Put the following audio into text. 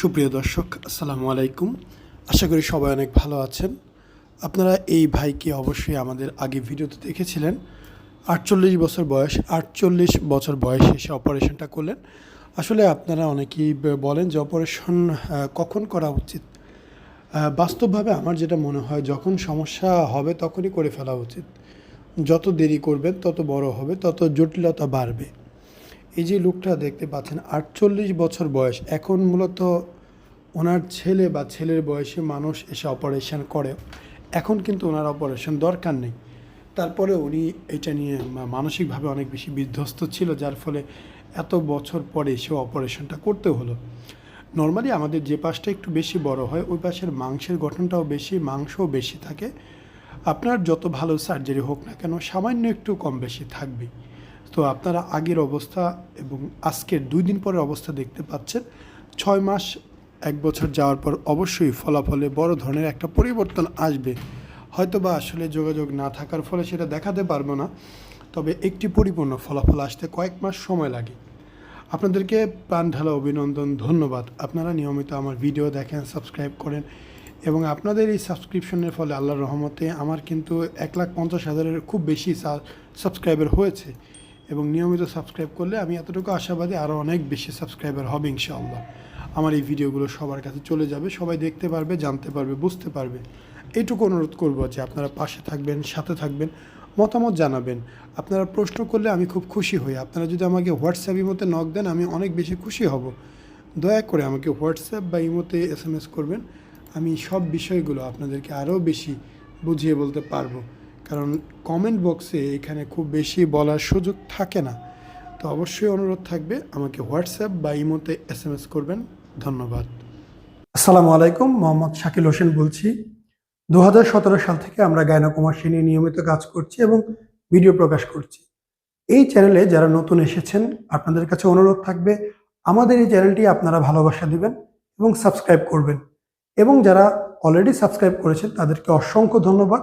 সুপ্রিয় দর্শক, আসসালামু আলাইকুম। আশা করি সবাই অনেক ভালো আছেন। আপনারা এই ভাইকে অবশ্যই আমাদের আগে ভিডিওতে দেখেছিলেন? আটচল্লিশ বছর বয়স, আটচল্লিশ বছর বয়সে এসে অপারেশনটা করলেন। আসলে আপনারা অনেকেই বলেন যে অপারেশন কখন করা উচিত? বাস্তবভাবে আমার যেটা মনে হয়, যখন সমস্যা হবে তখনই করে ফেলা উচিত। যত দেরি করবেন, তত বড় হবে, তত জটিলতা বাড়বে। এই যে লোকটা দেখতে পাচ্ছেন, আটচল্লিশ বছর বয়স। এখন মূলত ওনার ছেলে বা ছেলের বয়সে মানুষ এসে অপারেশন করে। এখন কিন্তু ওনার অপারেশন দরকার নেই। তারপরে উনি এটা নিয়ে মানসিকভাবে অনেক বেশি বিধ্বস্ত ছিল, যার ফলে এত বছর পরে এসে অপারেশনটা করতে হলো। নর্মালি আমাদের যে পাশটা একটু বেশি বড় হয়, ওই পাশের মাংসের গঠনটাও বেশি, মাংসও বেশি থাকে। আপনার যত ভালো সার্জারি হোক না কেন, সামান্য একটু কম বেশি থাকবে তো আপনারা আগের অবস্থা এবং আজকের দুই দিন পরের অবস্থা দেখতে পাচ্ছেন। ছয় মাস, এক বছর যাওয়ার পর অবশ্যই ফলাফলে বড় ধরনের একটা পরিবর্তন আসবে। হয়তো বা আসলে যোগাযোগ না থাকার ফলে সেটা দেখাতে পারব না, তবে একটি পরিপূর্ণ ফলাফল আসতে কয়েক মাস সময় লাগে। আপনাদেরকে প্রাণ ঢালা অভিনন্দন, ধন্যবাদ। আপনারা নিয়মিত আমার ভিডিও দেখেন, সাবস্ক্রাইব করেন এবং আপনাদের এই সাবস্ক্রিপশনের ফলে আল্লাহর রহমতে আমার কিন্তু এক লাখ পঞ্চাশ হাজারের খুব বেশি সাবস্ক্রাইবার হয়েছে। এবং নিয়মিত সাবস্ক্রাইব করলে আমি এতটুকু আশাবাদী আরও অনেক বেশি সাবস্ক্রাইবার হবে ইনশাআল্লাহ। আমার এই ভিডিওগুলো সবার কাছে চলে যাবে, সবাই দেখতে পারবে, জানতে পারবে, বুঝতে পারবে। এইটুকু অনুরোধ করব যে আপনারা পাশে থাকবেন, সাথে থাকবেন, মতামত জানাবেন। আপনারা প্রশ্ন করলে আমি খুব খুশি হই। আপনারা যদি আমাকে হোয়াটসঅ্যাপ ইমোতে নক দেন, আমি অনেক বেশি খুশি হব। দয়া করে আমাকে হোয়াটসঅ্যাপ বা ইমোতে এস করবেন। আমি সব বিষয়গুলো আপনাদেরকে আরও বেশি বুঝিয়ে বলতে পারব। কারণ কমেন্ট বক্সে এখানে খুব বেশি বলার সুযোগ থাকে না। তো অবশ্যই অনুরোধ থাকবে, আমাকে হোয়াটসঅ্যাপ বা ইমোতে এস এম এস করবেন। ধন্যবাদ। আসসালামু আলাইকুম, মোহাম্মদ শাকিল হোসেন বলছি। দু হাজার সতেরো সাল থেকে আমরা গায়নাকুমারসী নিয়ে নিয়মিত কাজ করছি এবং ভিডিও প্রকাশ করছি। এই চ্যানেলে যারা নতুন এসেছেন, আপনাদের কাছে অনুরোধ থাকবে, আমাদের এই চ্যানেলটি আপনারা ভালোবাসা দিবেন এবং সাবস্ক্রাইব করবেন। এবং যারা অলরেডি সাবস্ক্রাইব করেছেন, তাদেরকে অসংখ্য ধন্যবাদ।